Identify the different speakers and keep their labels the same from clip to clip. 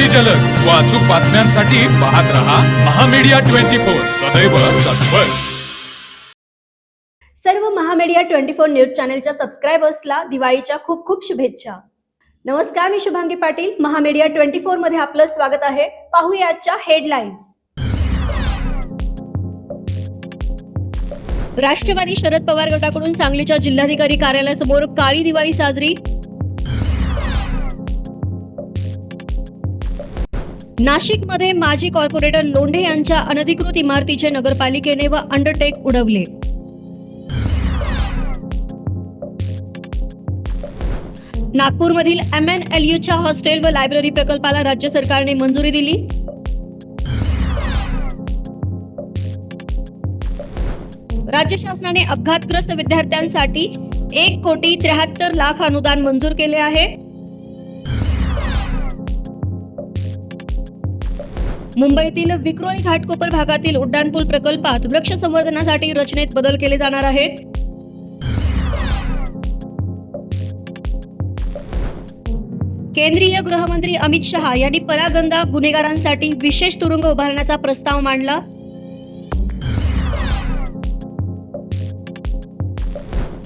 Speaker 1: अगदी जलद. व अचूक बातम्यांसाठी पाहत रहा महामीडिया ट्वेंटी फोर. सदैव तत्पर.
Speaker 2: सर्व महामीडिया ट्वेंटी फोर न्यूज चॅनलच्या सबस्क्रायबर्सला दिवाळीच्या खूप खूप शुभेच्छा. नमस्कार मी शुभांगी पाटील. महामीडिया ट्वेंटी फोरमध्ये आपलं स्वागत आहे. पाहूया आजच्या हेडलाईन्स. राष्ट्रवादी शरद पवार गटाकडून सांगलीच्या जिल्हाधिकारी कार्यालयासमोर काळी दिवाळी साजरी. नाशिकमध्ये माजी कॉर्पोरेटर लोंढे यांच्या अनधिकृत इमारतीचे नगरपालिकेने व अंडरटेक उडवले. नागपूरमधील एम एन एल यूच्या हॉस्टेल व लायब्ररी प्रकल्पाला राज्य सरकारने मंजुरी दिली. राज्य शासनाने अपघातग्रस्त विद्यार्थ्यांसाठी एक कोटी त्र्याहत्तर लाख अनुदान मंजूर केले आहे. मुंबईतील विक्रोळी घाटकोपर भागातील उड्डाणपूल प्रकल्पात वृक्ष संवर्धनासाठी रचनेत बदल केले जाणार आहेत. केंद्रीय गृहमंत्री अमित शहा यांनी परागंदा गुन्हेगारांसाठी विशेष तुरुंग उभारण्याचा प्रस्ताव मांडला.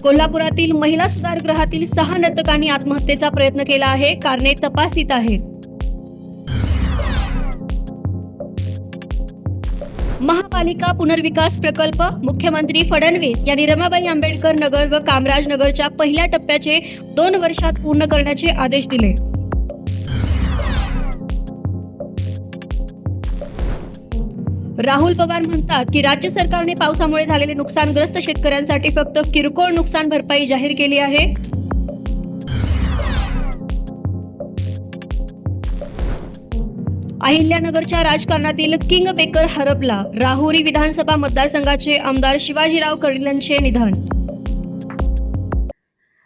Speaker 2: कोल्हापुरातील महिला सुधारगृहातील सहा नर्तकांनी आत्महत्येचा प्रयत्न केला आहे. कारणे तपासित आहेत. महापालिका पुनर्विकास प्रकल्प मुख्यमंत्री फडणवीस यांनी रमाबाई आंबेडकर नगर व कामराज नगरच्या पहिल्या टप्प्याचे दोन वर्षात पूर्ण करण्याचे आदेश दिले. राहुल पवार म्हणतात की राज्य सरकारने पावसामुळे झालेले नुकसानग्रस्त शेतकऱ्यांसाठी फक्त किरकोळ नुकसान भरपाई जाहीर केली आहे. अहिल्यानगरच्या राजकारणातील किंग बेकर हरपला राहुरी विधानसभा मतदारसंघाचे आमदार शिवाजीराव कर्डिलांचे निधन.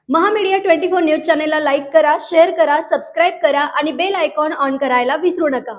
Speaker 2: महामीडिया ट्वेंटी फोर न्यूज चॅनेलला लाईक करा शेअर करा सबस्क्राईब करा आणि बेल आयकॉन ऑन करायला विसरू नका.